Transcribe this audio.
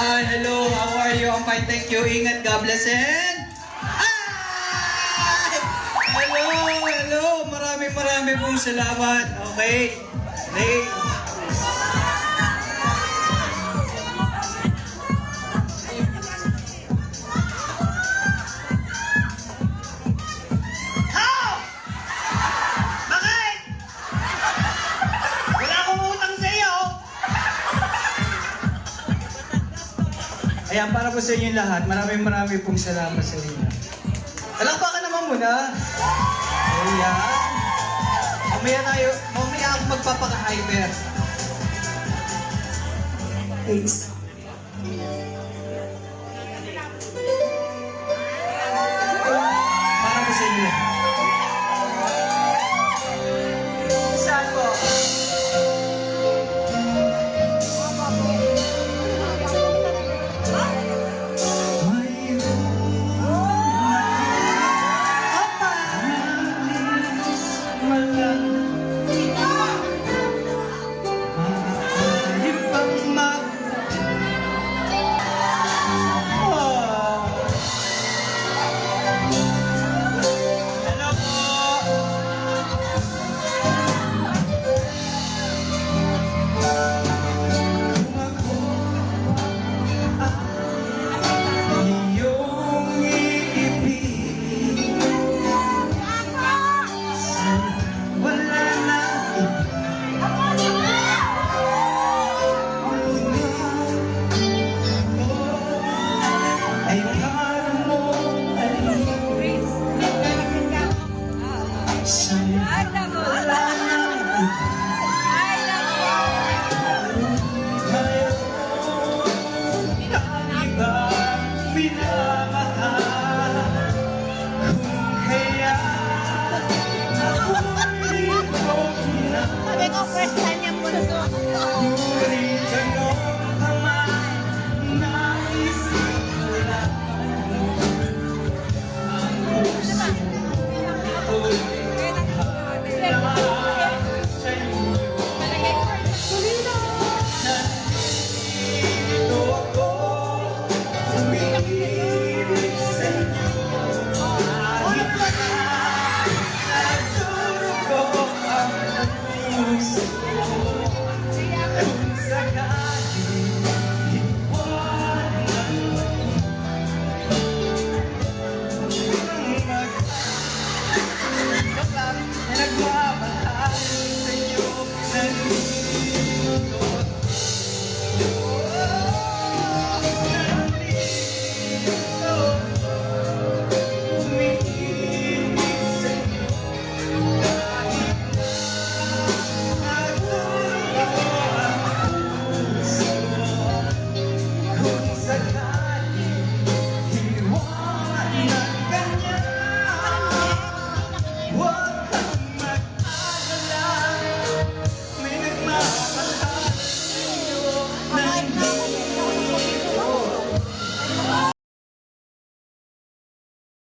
Ayan, hello, how are you? I'm fine, thank you. Ingat, God bless and... Ay! Hello, hello. Maraming maraming pong salamat. Okay. Okay. Ayan, para po sa inyo lahat, maraming maraming pong salamat sa inyo. Palakpakan naman muna. Ayan. Mamaya tayo, mamaya ako magpapaka-hyper. Thanks. Amen.